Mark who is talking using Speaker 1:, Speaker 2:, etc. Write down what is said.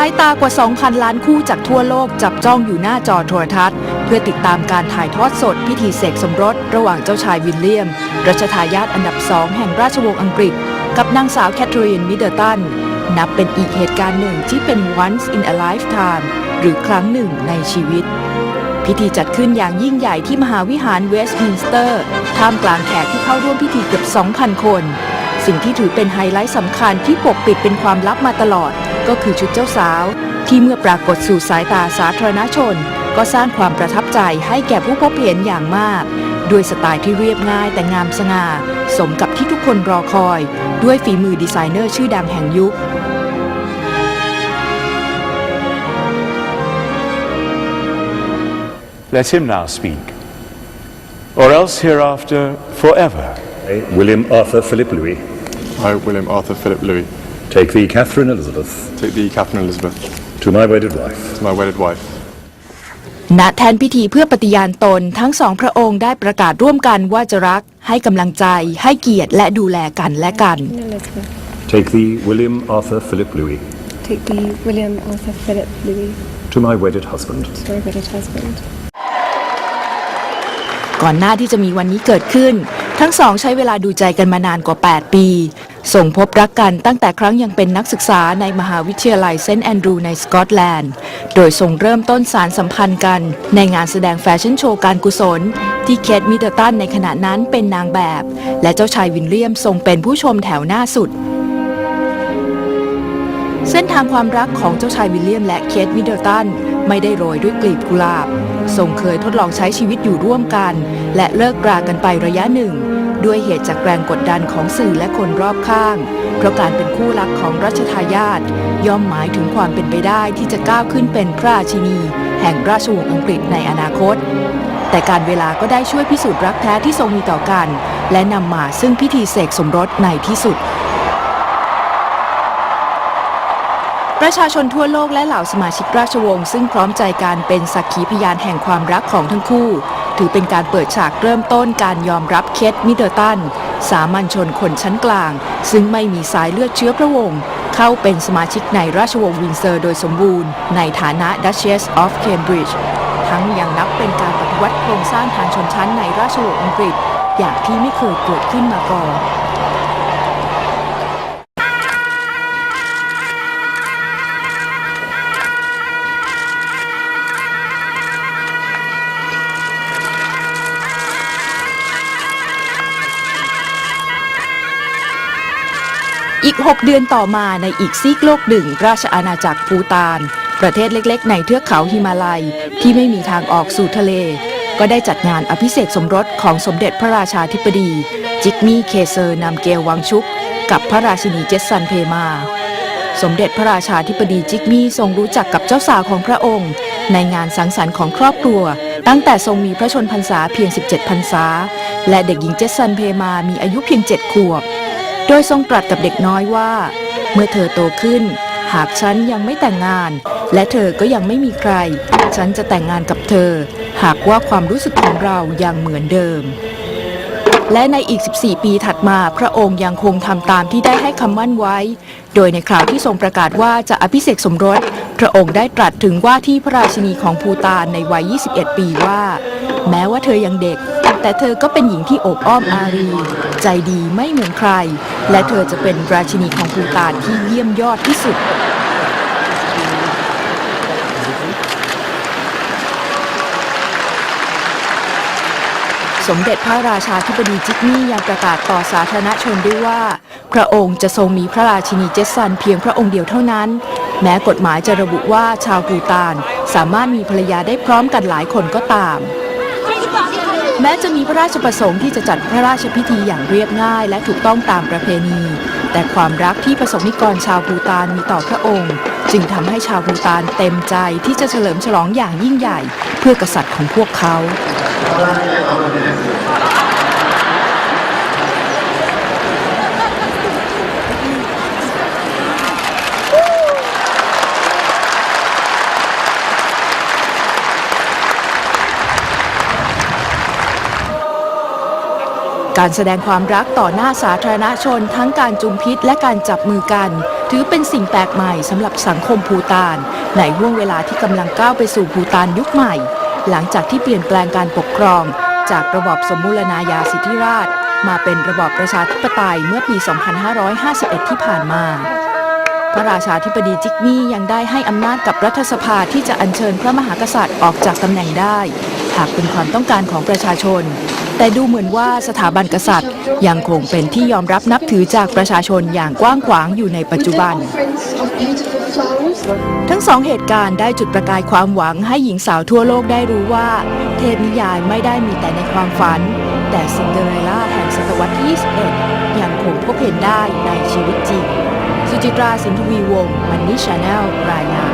Speaker 1: ายตากว่า 2,000 ล้านคู่จากทั่วโลกจับจ้องอยู่หน้าจอโทรทัศน์ เพื่อติดตามการถ่ายทอดสดพิธีเสกสมรส ระหว่างเจ้าชายวิลเลียม รัชทายาทอันดับสองแห่งราชวงศ์อังกฤษ กับนางสาวแคทเธอรีนมิดเดิลตัน นับเป็นอีกเหตุการณ์หนึ่งที่เป็น once in a lifetime หรือครั้งหนึ่งในชีวิต พิธีจัดขึ้นอย่างยิ่งใหญ่ที่มหาวิหารเวสต์มินสเตอร์ ท่ามกลางแขกที่เข้าร่วมพิธีเกือบ 2,000 คน สิ่งที่ถือเป็นไฮไลท์สำคัญที่ปกปิดเป็นความลับมาตลอด ก็คือชุดเจ้าสาว ที่เมื่อปรากฏสู่สายตาสาธารณชน ก็สร้างความประทับใจให้แก่ผู้พบเห็นอย่างมาก ด้วยสไตล์ที่เรียบง่ายแต่งามสง่า สมกับที่ทุกคนรอคอย ด้วยฝีมือดีไซเนอร์ชื่อดังแห่งยุค
Speaker 2: Let him now speak, or else hereafter forever.
Speaker 3: I, William Arthur Philip Louis,
Speaker 4: I, William Arthur Philip Louis,
Speaker 3: take thee, Catherine Elizabeth,
Speaker 4: take thee, Catherine Elizabeth,
Speaker 3: to my wedded wife.
Speaker 4: to my wedded wife.
Speaker 1: ณแทนพิธีเพื่อปฏิญาณตนทั้งสองพระองค์ได้ประกาศร่วมกันว่าจะรัก ให้กำลังใจ ให้เกียรติและดูแลกันและกัน
Speaker 5: Elizabeth.
Speaker 3: Take thee, William Arthur Philip Louis,
Speaker 5: Take thee, William Arthur Philip Louis,
Speaker 3: to my wedded husband.
Speaker 5: to my wedded husband.
Speaker 1: ก่อนหน้าที่จะมีวันนี้เกิดขึ้น ทั้งสองใช้เวลาดูใจกันมานานกว่า 8 ปี ส่งพบรักกันตั้งแต่ครั้งยังเป็นนักศึกษาในมหาวิทยาลัยเซนต์แอนดรูในสกอตแลนด์ โดยส่งเริ่มต้นสารสัมพันธ์กัน ในงานแสดงแฟชั่นโชว์การกุศล ที่เคทมิดเดิลตันในขณะนั้นเป็นนางแบบ และเจ้าชายวิลเลียมทรงเป็นผู้ชมแถวหน้าสุด เส้นทางความรักของเจ้าชายวิลเลียมและเคทมิดเดิลตัน ไม่ได้โรยด้วยกลีบกุหลาบ ทรงเคยทดลองใช้ชีวิตอยู่ร่วมกัน และเลิกรากันไประยะหนึ่ง ด้วยเหตุจากแรงกดดันของสื่อและคนรอบข้าง เพราะการเป็นคู่รักของรัชทายาทย่อมหมายถึงความเป็นไปได้ที่จะก้าวขึ้นเป็นพระราชินี แห่งราชวงศ์อังกฤษในอนาคต แต่การเวลาก็ได้ช่วยพิสูจน์รักแท้ที่ทรงมีต่อกัน และนำมาซึ่งพิธีเสกสมรสในที่สุด ประชาชนทั่วโลกและเหล่าสมาชิกราชวงศ์ซึ่งพร้อมใจการเป็นสักขีพยานแห่งความรักของทั้งคู่ ถือเป็นการเปิดฉากเริ่มต้นการยอมรับเคทมิดเดิลตัน สามัญชนคนชั้นกลาง ซึ่งไม่มีสายเลือดเชื้อพระวงศ์เข้าเป็นสมาชิกในราชวงศ์วินเซอร์โดยสมบูรณ์ ในฐานะ Duchess of Cambridge ทั้งยังนับเป็นการปฏิวัติโครงสร้างทางชนชั้นในราชวงศ์อังกฤษ อย่างที่ไม่เคยเกิดขึ้นมาก่อน อีก 6 เดือนต่อมาในอีกซีกโลกหนึ่ง ราชอาณาจักรภูตาน ประเทศเล็กๆ ในเทือกเขาหิมาลัย ที่ไม่มีทางออกสู่ทะเล ก็ได้จัดงานอภิเษกสมรสของสมเด็จพระราชาธิบดี จิกมี่เคเซอร์นำเกลวังชุก กับพระราชินีเจสันเพมา สมเด็จพระราชาธิบดีจิกมี่ทรงรู้จักกับเจ้าสาวของพระองค์ ในงานสังสรรค์ของครอบครัว ตั้งแต่ทรงมีพระชนพรรษาเพียง 17 พรรษา และเด็กหญิงเจสันเพมามีอายุเพียง 7 ขวบ โดยทรงตรัสกับเด็กน้อยว่า เมื่อเธอโตขึ้น หากฉันยังไม่แต่งงาน และเธอก็ยังไม่มีใคร ฉันจะแต่งงานกับเธอ หากว่าความรู้สึกของเรายังเหมือนเดิม และในอีก 14 ปีถัดมาพระองค์ยังคงทำตามที่ได้ให้คำมั่นไว้ โดยในคราวที่ทรงประกาศว่าจะอภิเษกสมรส พระองค์ได้ตรัสถึงว่าที่พระราชินีของภูตานในวัย 21 ปีว่า แม้ว่าเธอยังเด็ก แต่เธอก็เป็นหญิงที่โอบอ้อมอารี ใจดีไม่เหมือนใคร และเธอจะเป็นราชินีของภูตานที่เยี่ยมยอดที่สุดสมเด็จพระราชาธิบดีจิกมี่ยังประกาศต่อสาธารณชนด้วยว่า พระองค์จะทรงมีพระราชินีเจสันเพียงพระองค์เดียวเท่านั้น แม้กฎหมายจะระบุว่าชาวภูตาน สามารถมีภรรยาได้พร้อมกันหลายคนก็ตาม แม้จะมีพระราชประสงค์ที่จะจัดพระราชพิธีอย่างเรียบง่าย และถูกต้องตามประเพณี แต่ความรักที่ประสงค์นิกรชาวภูตานมีต่อพระองค์ จึงทำให้ชาวภูตานเต็มใจที่จะเฉลิมฉลองอย่างยิ่งใหญ่ เพื่อกษัตริย์ของพวกเขา การแสดงความรักต่อหน้าสาธารณชนทั้งการจุมพิษและการจับมือกัน ถือเป็นสิ่งแปลกใหม่สำหรับสังคมภูตาน ในห่วงเวลาที่กำลังก้าวไปสู่ภูตานยุคใหม่ หลังจากที่เปลี่ยนแปลงการปกครอง จากระบอบสมมูลนายาสิทธิราช มาเป็นระบอบประชาธิปไตยเมื่อปี 2551 ที่ผ่านมาพระราชาธิบดีจิกมี่ยังได้ให้อำนาจกับรัฐสภาที่จะอัญเชิญพระมหากษัตริย์ออกจากตำแหน่งได้ หากเป็นความต้องการของประชาชน แต่ดูเหมือนว่าสถาบันกษัตริย์ ยังคงเป็นที่ยอมรับนับถือจากประชาชนอย่างกว้างขวางอยู่ในปัจจุบัน ทั้งสองเหตุการณ์ได้จุดประกายความหวังให้หญิงสาวทั่วโลกได้รู้ว่า เทพนิยายไม่ได้มีแต่ในความฝัน แต่ซินเดอเรลล่าแห่งศตวรรษที่ 21 ยังคงพบเห็นได้ในชีวิตจริง สุจิตราสินทวีวงศ์มันนี่ชาแนลรายงาน